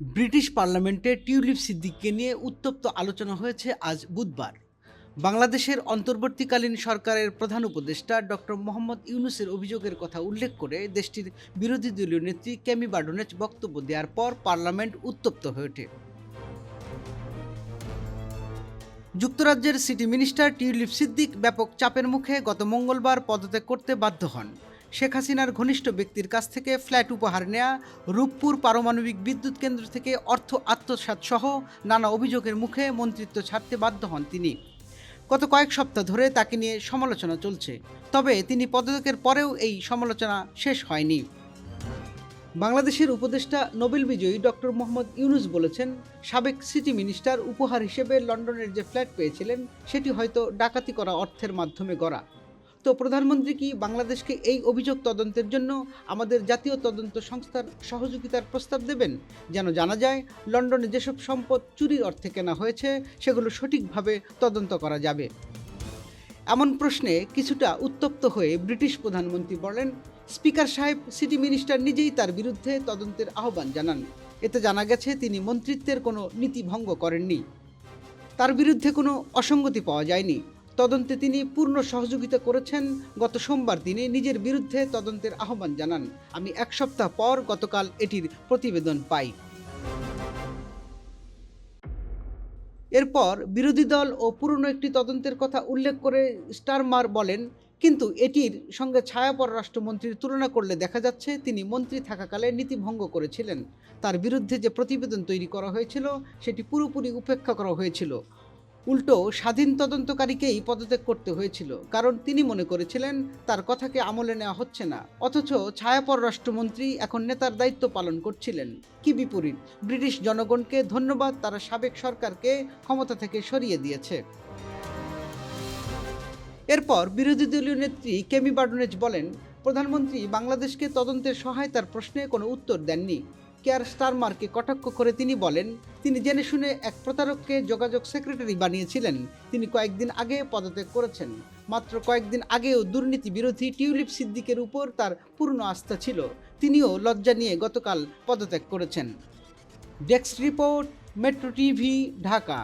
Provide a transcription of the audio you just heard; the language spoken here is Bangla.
ব্রিটিশ পার্লামেন্টে টিউলিপ সিদ্দিককে নিয়ে উত্তপ্ত আলোচনা হয়েছে আজ বুধবার। বাংলাদেশের অন্তর্বর্তীকালীন সরকারের প্রধান উপদেষ্টা ডক্টর মোহাম্মদ ইউনুসের অভিযোগের কথা উল্লেখ করে দেশটির বিরোধী দলীয় নেত্রী কেমি বার্ডোনেজ বক্তব্য দেওয়ার পর পার্লামেন্ট উত্তপ্ত হয়ে ওঠে। যুক্তরাজ্যের সিটি মিনিস্টার টিউলিপ সিদ্দিক ব্যাপক চাপের মুখে গত মঙ্গলবার পদত্যাগ করতে বাধ্য হন। শেখ হাসিনার ঘনিষ্ঠ ব্যক্তির কাছ থেকে ফ্ল্যাট উপহার নেয়া, রূপপুর পারমাণবিক বিদ্যুৎ কেন্দ্র থেকে অর্থ আত্মসাৎ সহ নানা অভিযোগের মুখে মন্ত্রিত্ব ছাড়তে বাধ্য হন তিনি। গত কয়েক সপ্তাহ ধরে তাকে নিয়ে সমালোচনা চলছে, তবে তিনি পদত্যাগের পরেও এই সমালোচনা শেষ হয়নি। বাংলাদেশের উপদেষ্টা নোবেল বিজয়ী ডক্টর মোহাম্মদ ইউনুস বলেছেন, সাবেক সিটি মিনিস্টার উপহার হিসেবে লন্ডনের যে ফ্ল্যাট পেয়েছিলেন, সেটি হয়তো ডাকাতি করা অর্থের মাধ্যমে গড়া। তো প্রধানমন্ত্রী কি বাংলাদেশকে এই অভিযোগ তদন্তের জন্য আমাদের জাতীয় তদন্ত সংস্থার সহযোগিতার প্রস্তাব দেবেন? যেন জানা যায়, লন্ডনে যেসব সম্পদ চুরির অর্থে কেনা হয়েছে, সেগুলো সঠিকভাবে তদন্ত করা যাবে। এমন প্রশ্নে কিছুটা উত্তপ্ত হয়ে ব্রিটিশ প্রধানমন্ত্রী বলেন, স্পিকার সাহেব, সিটি মিনিস্টার নিজেই তার বিরুদ্ধে তদন্তের আহ্বান জানান। এতে জানা গেছে, তিনি মন্ত্রিত্বের কোনো নীতি ভঙ্গ করেননি। তার বিরুদ্ধে কোনো অসঙ্গতি পাওয়া যায়নি। তদন্তে তিনি পূর্ণ সহযোগিতা করেছেন। গত সোমবার তিনি নিজের বিরুদ্ধে তদন্তের আহ্বান জানান। আমি এক সপ্তাহ পর গতকাল এটির প্রতিবেদন পাই। এরপর বিরোধী দল ও পুরনো একটি তদন্তের কথা উল্লেখ করে স্টারমার বলেন, কিন্তু এটির সঙ্গে ছায়া পররাষ্ট্রমন্ত্রীর তুলনা করলে দেখা যাচ্ছে তিনি মন্ত্রী থাকাকালে নীতিভঙ্গ করেছিলেন। তার বিরুদ্ধে যে প্রতিবেদন তৈরি করা হয়েছিল, সেটি পুরোপুরি উপেক্ষা করা হয়েছিল। উল্টো স্বাধীন তদন্তকারীকেই পদত্যাগ করতে হয়েছিল, কারণ তিনি মনে করেছিলেন তার কথাকে আমলে নেওয়া হচ্ছে না। অথচ ছায়া পররাষ্ট্রমন্ত্রী এখন নেতার দায়িত্ব পালন করছিলেন। কি বিপরীত, ব্রিটিশ জনগণকে ধন্যবাদ, তারা সাবেক সরকারকে ক্ষমতা থেকে সরিয়ে দিয়েছে। এরপর বিরোধী দলীয় নেত্রী কেমি বার্ডনেজ বলেন, প্রধানমন্ত্রী বাংলাদেশকে তদন্তের সহায়তার প্রশ্নে কোনো উত্তর দেননি। কেয়ার স্টারমারকে কটাক্ষ করে তিনি বলেন, তিনি জেনে শুনে এক প্রতারককে যোগাযোগ সেক্রেটারি বানিয়েছিলেন। তিনি কয়েকদিন আগে পদত্যাগ করেছেন। মাত্র কয়েকদিন আগেও দুর্নীতি বিরোধী টিউলিপ সিদ্দিকের উপর তার পূর্ণ আস্থা ছিল। তিনিও লজ্জা নিয়ে গতকাল পদত্যাগ করেছেন। Desk report, metro TV, Dhaka.